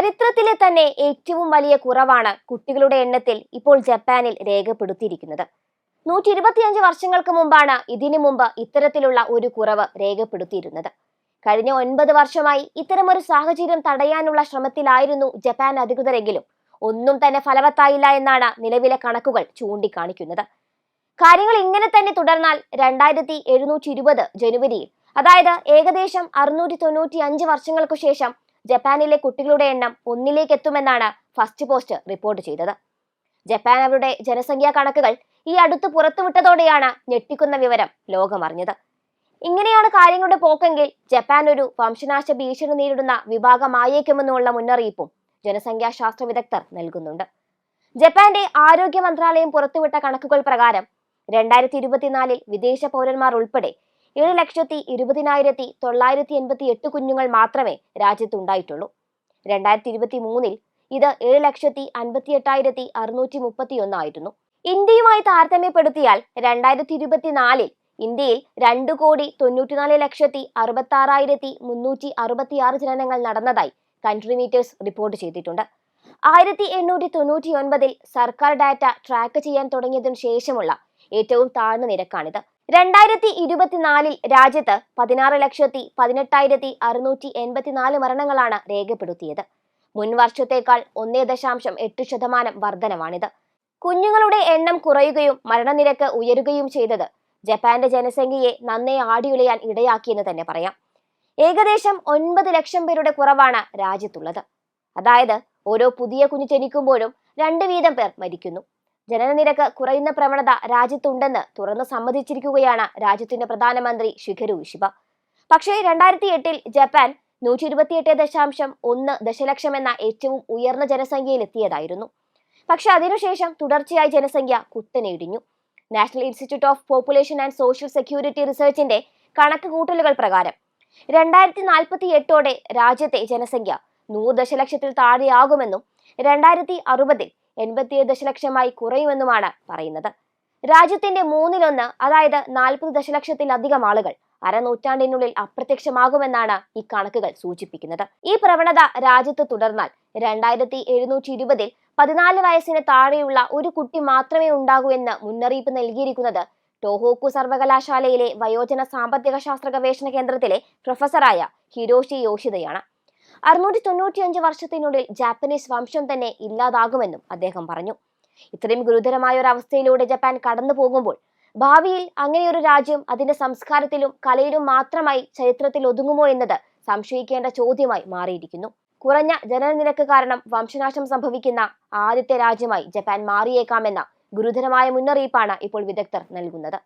ചരിത്രത്തിലെ തന്നെ ഏറ്റവും വലിയ കുറവാണ് കുട്ടികളുടെ എണ്ണത്തിൽ ഇപ്പോൾ ജപ്പാനിൽ രേഖപ്പെടുത്തിയിരിക്കുന്നത്. നൂറ്റി ഇരുപത്തിയഞ്ച് വർഷങ്ങൾക്ക് മുമ്പാണ് ഇതിനു മുമ്പ് ഇത്തരത്തിലുള്ള ഒരു കുറവ് രേഖപ്പെടുത്തിയിരുന്നത്. കഴിഞ്ഞ ഒൻപത് വർഷമായി ഇത്തരമൊരു സാഹചര്യം തടയാനുള്ള ശ്രമത്തിലായിരുന്നു ജപ്പാൻ അധികൃതരെങ്കിലും. ഒന്നും തന്നെ ഫലവത്തായില്ല എന്നാണ് നിലവിലെ കണക്കുകൾ ചൂണ്ടിക്കാണിക്കുന്നത്. കാര്യങ്ങൾ ഇങ്ങനെ തന്നെ തുടർന്നാൽ രണ്ടായിരത്തി എഴുന്നൂറ്റി ഇരുപത് ജനുവരിയിൽ അതായത് ഏകദേശം അറുന്നൂറ്റി തൊണ്ണൂറ്റി അഞ്ച് വർഷങ്ങൾക്കു ശേഷം ജപ്പാനിലെ കുട്ടികളുടെ എണ്ണം ഒന്നിലേക്ക് എത്തുമെന്നാണ് ഫസ്റ്റ് പോസ്റ്റ് റിപ്പോർട്ട് ചെയ്തത്. ജപ്പാൻ അവരുടെ ജനസംഖ്യാ കണക്കുകൾ ഈ അടുത്ത് പുറത്തുവിട്ടതോടെയാണ് ഞെട്ടിക്കുന്ന വിവരം ലോകമറിഞ്ഞത്. ഇങ്ങനെയാണ് കാര്യങ്ങളുടെ പോക്കെങ്കിൽ ജപ്പാൻ ഒരു വംശനാശ ഭീഷണി നേരിടുന്ന വിഭാഗമായേക്കുമെന്നുള്ള മുന്നറിയിപ്പും ജനസംഖ്യാ ശാസ്ത്ര വിദഗ്ധർ നൽകുന്നുണ്ട്. ജപ്പാന്റെ ആരോഗ്യ മന്ത്രാലയം പുറത്തുവിട്ട കണക്കുകൾ പ്രകാരം രണ്ടായിരത്തി ഇരുപത്തിനാലിൽ വിദേശ പൗരന്മാർ ഉൾപ്പെടെ ഏഴ് ലക്ഷത്തി ഇരുപതിനായിരത്തി തൊള്ളായിരത്തി എൺപത്തി എട്ട് കുഞ്ഞുങ്ങൾ മാത്രമേ രാജ്യത്തുണ്ടായിട്ടുള്ളൂ. രണ്ടായിരത്തി ഇരുപത്തി മൂന്നിൽ ഇത് ഏഴ് ലക്ഷത്തി അൻപത്തി എട്ടായിരത്തി അറുന്നൂറ്റി മുപ്പത്തി ഒന്നായിരുന്നു ഇന്ത്യയുമായി താരതമ്യപ്പെടുത്തിയാൽ രണ്ടായിരത്തി ഇരുപത്തിനാലിൽ ഇന്ത്യയിൽ രണ്ട് കോടി തൊണ്ണൂറ്റിനാല് ലക്ഷത്തി അറുപത്തി ആറായിരത്തി മുന്നൂറ്റി അറുപത്തി ആറ് ജനനങ്ങൾ നടന്നതായി കൺട്രി മീറ്റേഴ്സ് റിപ്പോർട്ട് ചെയ്തിട്ടുണ്ട്. ആയിരത്തി എണ്ണൂറ്റി തൊണ്ണൂറ്റി ഒൻപതിൽ സർക്കാർ ഡാറ്റ ട്രാക്ക് ചെയ്യാൻ തുടങ്ങിയതിനു ശേഷമുള്ള ഏറ്റവും താഴ്ന്ന നിരക്കാണിത്. രണ്ടായിരത്തി ഇരുപത്തിനാലിൽ രാജ്യത്ത് പതിനാറ് ലക്ഷത്തി പതിനെട്ടായിരത്തി അറുന്നൂറ്റി എൺപത്തിനാല് മരണങ്ങളാണ് രേഖപ്പെടുത്തിയത്. മുൻ വർഷത്തേക്കാൾ ഒന്നേ ദശാംശം എട്ട് ശതമാനം വർധനമാണിത് കുഞ്ഞുങ്ങളുടെ എണ്ണം കുറയുകയും മരണനിരക്ക് ഉയരുകയും ചെയ്തത് ജപ്പാന്റെ ജനസംഖ്യയെ നന്നേ ആടിയുലയാൻ ഇടയാക്കിയെന്ന് തന്നെ പറയാം. ഏകദേശം ഒൻപത് ലക്ഷം പേരുടെ കുറവാണ് രാജ്യത്തുള്ളത്. അതായത് ഓരോ പുതിയ കുഞ്ഞു ജനിക്കുമ്പോഴും രണ്ട് വീതം പേർ മരിക്കുന്നു. ജനനനിരക്ക് കുറയുന്ന പ്രവണത രാജ്യത്തുണ്ടെന്ന് തുറന്നു സമ്മതിച്ചിരിക്കുകയാണ് രാജ്യത്തിന്റെ പ്രധാനമന്ത്രി ഷിഖരു ഇഷിബ പക്ഷേ രണ്ടായിരത്തി എട്ടിൽ ജപ്പാൻ നൂറ്റി ഇരുപത്തിയെട്ട് ദശാംശം ഒന്ന് ദശലക്ഷം എന്ന ഏറ്റവും ഉയർന്ന ജനസംഖ്യയിൽ എത്തിയതായിരുന്നു പക്ഷെ അതിനുശേഷം തുടർച്ചയായി ജനസംഖ്യ കുത്തനെ ഇടിഞ്ഞു national institute of population and social security റിസർച്ചിന്റെ കണക്ക് കൂട്ടലുകൾ പ്രകാരം രണ്ടായിരത്തി നാൽപ്പത്തി എട്ടോടെ രാജ്യത്തെ ജനസംഖ്യ നൂറ് ദശലക്ഷത്തിൽ താഴെയാകുമെന്നും രണ്ടായിരത്തി അറുപതിൽ എൺപത്തിയേഴ് ദശലക്ഷമായി കുറയുമെന്നുമാണ് പറയുന്നത്. രാജ്യത്തിന്റെ മൂന്നിലൊന്ന് അതായത് നാൽപ്പത് ദശലക്ഷത്തിലധികം ആളുകൾ അരനൂറ്റാണ്ടിനുള്ളിൽ അപ്രത്യക്ഷമാകുമെന്നാണ് ഈ കണക്കുകൾ സൂചിപ്പിക്കുന്നത്. ഈ പ്രവണത രാജ്യത്ത് തുടർന്നാൽ രണ്ടായിരത്തി എഴുന്നൂറ്റി ഇരുപതിൽ പതിനാല് വയസ്സിന് താഴെയുള്ള ഒരു കുട്ടി മാത്രമേ ഉണ്ടാകൂ എന്ന് മുന്നറിയിപ്പ് നൽകിയിരിക്കുന്നത് ടോഹോക്കു സർവകലാശാലയിലെ വയോജന സാമ്പത്തിക ശാസ്ത്ര ഗവേഷണ കേന്ദ്രത്തിലെ പ്രൊഫസറായ ഹിരോഷി യോഷിതയാണ്. അറുന്നൂറ്റി തൊണ്ണൂറ്റിയഞ്ച് വർഷത്തിനുള്ളിൽ ജാപ്പനീസ് വംശം തന്നെ ഇല്ലാതാകുമെന്നും അദ്ദേഹം പറഞ്ഞു. ഇത്രയും ഗുരുതരമായ ഒരു അവസ്ഥയിലൂടെ ജപ്പാൻ കടന്നു പോകുമ്പോൾ ഭാവിയിൽ അങ്ങനെയൊരു രാജ്യം അതിന്റെ സംസ്കാരത്തിലും കലയിലും മാത്രമായി ചരിത്രത്തിൽ ഒതുങ്ങുമോ എന്നത് സംശയിക്കേണ്ട ചോദ്യമായി മാറിയിരിക്കുന്നു. കുറഞ്ഞ ജനനനിരക്ക് കാരണം വംശനാശം സംഭവിക്കുന്ന ആദ്യത്തെ രാജ്യമായി ജപ്പാൻ മാറിയേക്കാമെന്ന ഗുരുതരമായ മുന്നറിയിപ്പാണ് ഇപ്പോൾ വിദഗ്ധർ നൽകുന്നത്.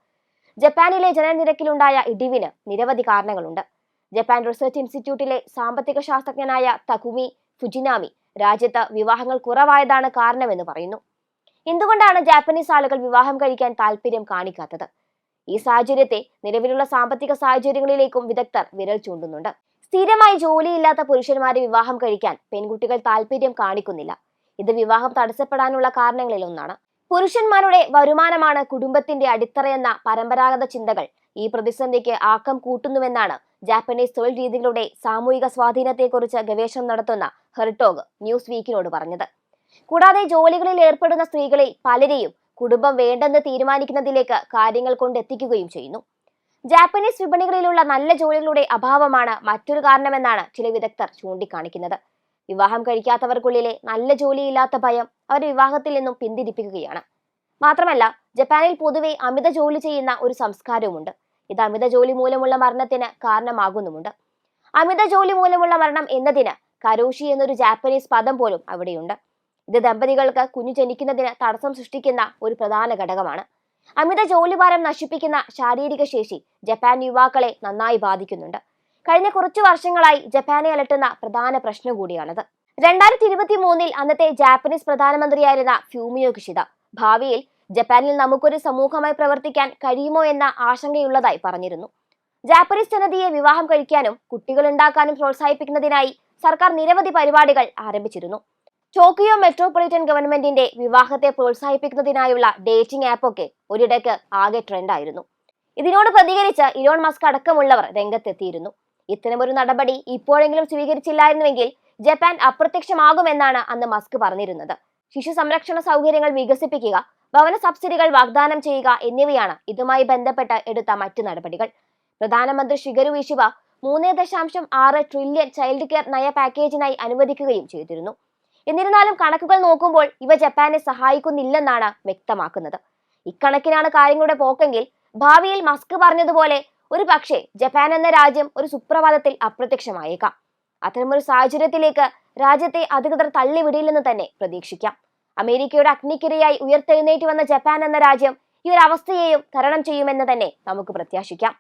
ജപ്പാനിലെ ജനനനിരക്കിലുണ്ടായ ഇടിവിന് നിരവധി കാരണങ്ങളുണ്ട്. ജപ്പാൻ റിസർച്ച് ഇൻസ്റ്റിറ്റ്യൂട്ടിലെ സാമ്പത്തിക ശാസ്ത്രജ്ഞനായ തകുമി ഫുജിനാമി രാജ്യത്ത് വിവാഹങ്ങൾ കുറവായതാണ് കാരണമെന്ന് പറയുന്നു. എന്തുകൊണ്ടാണ് ജാപ്പനീസ് ആളുകൾ വിവാഹം കഴിക്കാൻ താല്പര്യം കാണിക്കാത്തത്? ഈ സാഹചര്യത്തെ നിലവിലുള്ള സാമ്പത്തിക സാഹചര്യങ്ങളിലേക്കും വിദഗ്ധർ വിരൽ ചൂണ്ടുന്നുണ്ട്. സ്ഥിരമായി ജോലിയില്ലാത്ത പുരുഷന്മാരെ വിവാഹം കഴിക്കാൻ പെൺകുട്ടികൾ താല്പര്യം കാണിക്കുന്നില്ല. ഇത് വിവാഹം തടസ്സപ്പെടാനുള്ള കാരണങ്ങളിൽ ഒന്നാണ്. പുരുഷന്മാരുടെ വരുമാനമാണ് കുടുംബത്തിന്റെ അടിത്തറയെന്ന പരമ്പരാഗത ചിന്തകൾ ഈ പ്രതിസന്ധിക്ക് ആക്കം കൂട്ടുന്നുവെന്നാണ് ജാപ്പനീസ് തൊഴിൽ രീതികളുടെ സാമൂഹിക സ്വാധീനത്തെക്കുറിച്ച് ഗവേഷണം നടത്തുന്ന ഹെർട്ടോഗ് ന്യൂസ് വീക്കിനോട് പറഞ്ഞത്. കൂടാതെ ജോലികളിൽ ഏർപ്പെടുന്ന സ്ത്രീകളിൽ പലരെയും കുടുംബം വേണ്ടെന്ന് തീരുമാനിക്കുന്നതിലേക്ക് കാര്യങ്ങൾ കൊണ്ടെത്തിക്കുകയും ചെയ്യുന്നു. ജാപ്പനീസ് വിപണികളിലുള്ള നല്ല ജോലികളുടെ അഭാവമാണ് മറ്റൊരു കാരണമെന്നാണ് ചില വിദഗ്ധർ ചൂണ്ടിക്കാണിക്കുന്നത്. വിവാഹം കഴിക്കാത്തവർക്കുള്ളിലെ നല്ല ജോലിയില്ലാത്ത ഭയം അവരെ വിവാഹത്തിൽ നിന്നും പിന്തിരിപ്പിക്കുകയാണ്. മാത്രമല്ല ജപ്പാനിൽ പൊതുവെ അമിത ജോലി ചെയ്യുന്ന ഒരു സംസ്കാരവുമുണ്ട്. ഇത് അമിത ജോലി മൂലമുള്ള മരണത്തിന് കാരണമാകുന്നുമുണ്ട്. അമിത ജോലി മൂലമുള്ള മരണം എന്നതിന് കരോഷി എന്നൊരു ജാപ്പനീസ് പദം പോലും അവിടെയുണ്ട്. ഇത് ദമ്പതികൾക്ക് കുഞ്ഞു ജനിക്കുന്നതിന് തടസ്സം സൃഷ്ടിക്കുന്ന ഒരു പ്രധാന ഘടകമാണ്. അമിത ജോലിഭാരം നശിപ്പിക്കുന്ന ശാരീരിക ശേഷി ജപ്പാൻ യുവാക്കളെ നന്നായി ബാധിക്കുന്നുണ്ട്. കഴിഞ്ഞ കുറച്ചു വർഷങ്ങളായി ജപ്പാനെ അലട്ടുന്ന പ്രധാന പ്രശ്നം കൂടിയാണത്. രണ്ടായിരത്തി ഇരുപത്തി മൂന്നിൽ അന്നത്തെ ജാപ്പനീസ് പ്രധാനമന്ത്രിയായിരുന്ന ഫ്യൂമിയോ കിഷിത ഭാവിയിൽ ജപ്പാനിൽ നമുക്കൊരു സമൂഹമായി പ്രവർത്തിക്കാൻ കഴിയുമോ എന്ന ആശങ്കയുള്ളതായി പറഞ്ഞിരുന്നു. ജാപ്പനീസ് ജനതയെ വിവാഹം കഴിക്കാനും കുട്ടികൾ ഉണ്ടാക്കാനും പ്രോത്സാഹിപ്പിക്കുന്നതിനായി സർക്കാർ നിരവധി പരിപാടികൾ ആരംഭിച്ചിരുന്നു. ടോക്കിയോ മെട്രോപൊളിറ്റൻ ഗവൺമെന്റിന്റെ വിവാഹത്തെ പ്രോത്സാഹിപ്പിക്കുന്നതിനായുള്ള ഡേറ്റിംഗ് ആപ്പൊക്കെ ഒരിടയ്ക്ക് ആകെ ട്രെൻഡായിരുന്നു. ഇതിനോട് പ്രതികരിച്ച് ഇലോൺ മസ്ക് അടക്കമുള്ളവർ രംഗത്തെത്തിയിരുന്നു. ഇത്തരമൊരു നടപടി ഇപ്പോഴെങ്കിലും സ്വീകരിച്ചില്ലായിരുന്നുവെങ്കിൽ ജപ്പാൻ അപ്രത്യക്ഷമാകുമെന്നാണ് അന്ന് മസ്ക് പറഞ്ഞിരുന്നത്. ശിശു സംരക്ഷണ സൗകര്യങ്ങൾ വികസിപ്പിക്കുക ഭവന സബ്സിഡികൾ വാഗ്ദാനം ചെയ്യുക എന്നിവയാണ് ഇതുമായി ബന്ധപ്പെട്ട് എടുത്ത മറ്റ് നടപടികൾ. പ്രധാനമന്ത്രി ഷിഗരു വിശിവ മൂന്ന് ദശാംശം ആറ് ട്രില്യൺ ചൈൽഡ് കെയർ നയ പാക്കേജിനായി അനുവദിക്കുകയും ചെയ്തിരുന്നു. എന്നിരുന്നാലും കണക്കുകൾ നോക്കുമ്പോൾ ഇവ ജപ്പാനെ സഹായിക്കുന്നില്ലെന്നാണ് വ്യക്തമാക്കുന്നത്. ഇക്കണക്കിനാണ് കാര്യങ്ങളുടെ പോക്കെങ്കിൽ ഭാവിയിൽ മസ്ക് പറഞ്ഞതുപോലെ ഒരു പക്ഷേ ജപ്പാൻ എന്ന രാജ്യം ഒരു സുപ്രഭാതത്തിൽ അപ്രത്യക്ഷമായേക്കാം. അത്തരമൊരു സാഹചര്യത്തിലേക്ക് രാജ്യത്തെ അധികൃതർ തള്ളിവിടില്ലെന്ന് തന്നെ പ്രതീക്ഷിക്കാം. അമേരിക്കയുടെ അഗ്നിക്കിരയായി ഉയർത്തെഴുന്നേറ്റ് വന്ന ജപ്പാൻ എന്ന രാജ്യം ഈ ഒരു അവസ്ഥയെയും തരണം ചെയ്യുമെന്ന് തന്നെ നമുക്ക് പ്രത്യാശിക്കാം.